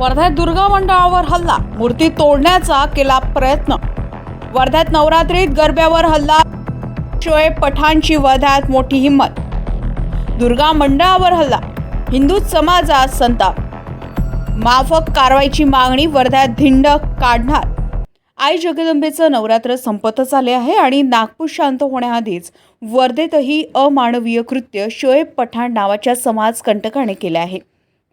वर्ध्यात दुर्गा मंडळावर हल्ला. मूर्ती तोडण्याचा केला प्रयत्न. वर्ध्यात नवरात्रीत गरब्यावर हल्ला. शोएब पठाणची वर्ध्यात मोठी हिंमत. दुर्गा मंडळावर हल्ला. हिंदू समाजात संताप. माफक कारवाईची मागणी वर्ध्यात धिंड काढणार. आई जगदंबेचं नवरात्र संपतच आले आहे आणि नागपूर शांत होण्याआधीच वर्धेतही अमानवीय कृत्य शोएब पठाण नावाच्या समाजकंटकाने केले आहे.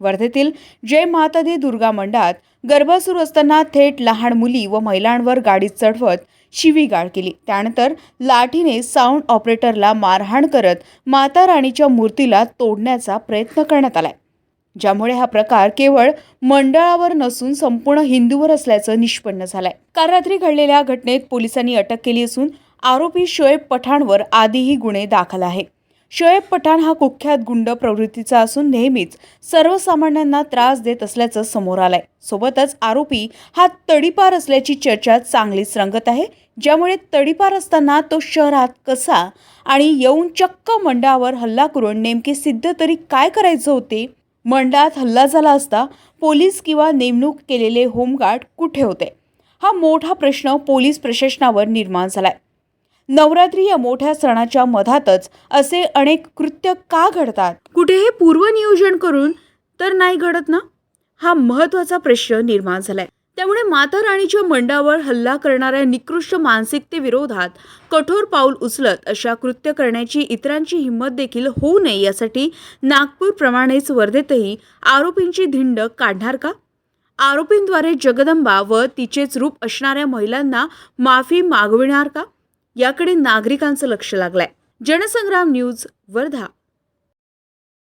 वर्धेतील जय माता दुर्गा मंडळात गरबा सुरू असताना थेट लहान मुली व महिलांवर गाडीत चढवत शिवीगाळ केली. त्यानंतर लाठीने साऊंड ऑपरेटरला मारहाण करत माता राणीच्या मूर्तीला तोडण्याचा प्रयत्न करण्यात आलाय. ज्यामुळे हा प्रकार केवळ मंडळावर नसून संपूर्ण हिंदूवर असल्याचं निष्पन्न झालंय. काल रात्री घडलेल्या घटनेत पोलिसांनी अटक केली असून आरोपी शोएब पठाणवर आधीही गुन्हे दाखल आहे. शोएब पठाण हा कुख्यात गुंड प्रवृत्तीचा असून नेहमीच सर्वसामान्यांना त्रास देत असल्याचं समोर आलंय. सोबतच आरोपी हा तडीपार असल्याची चर्चा चांगलीच रंगत आहे. ज्यामुळे तडीपार असताना तो शहरात कसा आणि येऊन चक्क मंडळावर हल्ला करून नेमके सिद्ध तरी काय करायचं होते? मंडळात हल्ला झाला असता पोलीस किंवा नेमणूक केलेले होमगार्ड कुठे होते? हा मोठा प्रश्न पोलीस प्रशासनावर निर्माण झालाय. नवरात्री या मोठ्या सणाच्या मधातच असे अनेक कृत्य का घडतात? कुठेही पूर्वनियोजन करून तर नाही घडत ना? हा महत्त्वाचा प्रश्न निर्माण झालाय. त्यामुळे माता राणीच्या मंडावर हल्ला करणाऱ्या निकृष्ट मानसिकतेविरोधात कठोर पाऊल उचलत अशा कृत्य करण्याची इतरांची हिंमत देखील होऊ नये यासाठी नागपूरप्रमाणेच वर्धेतही आरोपींची धिंड काढणार का? आरोपींद्वारे जगदंबा व तिचेच रूप असणाऱ्या महिलांना माफी मागविणार का? याकडे नागरिकांचं लक्ष लागलंय. जनसंग्राम न्यूज वर्धा.